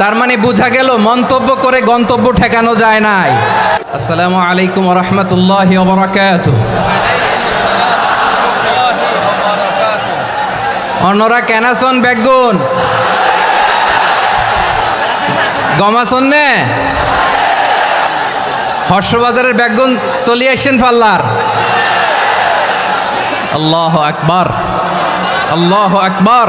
তার মানে বোঝা গেল মন্তব্য করে গন্তব্য ঠেকানো যায় নাই। আসসালামু আলাইকুম রহমতুল্লাহ বরাকাত অন্যরা কেনাসন বেগুন? গমাসন নে? হর্ষবাজারের বেগুন চলে আসছেন পাল্লার। আল্লাহ আকবার। আল্লাহ আকবার।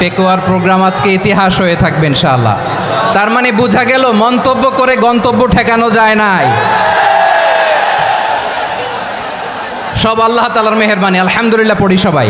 পেকুয়ার প্রোগ্রাম আজকে ইতিহাস হয়ে থাকবে ইনশাআল্লাহ। তার মানে বোঝা গেল, মন্তব্য করে গন্তব্য ঠেকানো যায় নাই। সব আল্লাহ তালার মেহরবানি, আলহামদুলিল্লাহ পড়ি সবাই।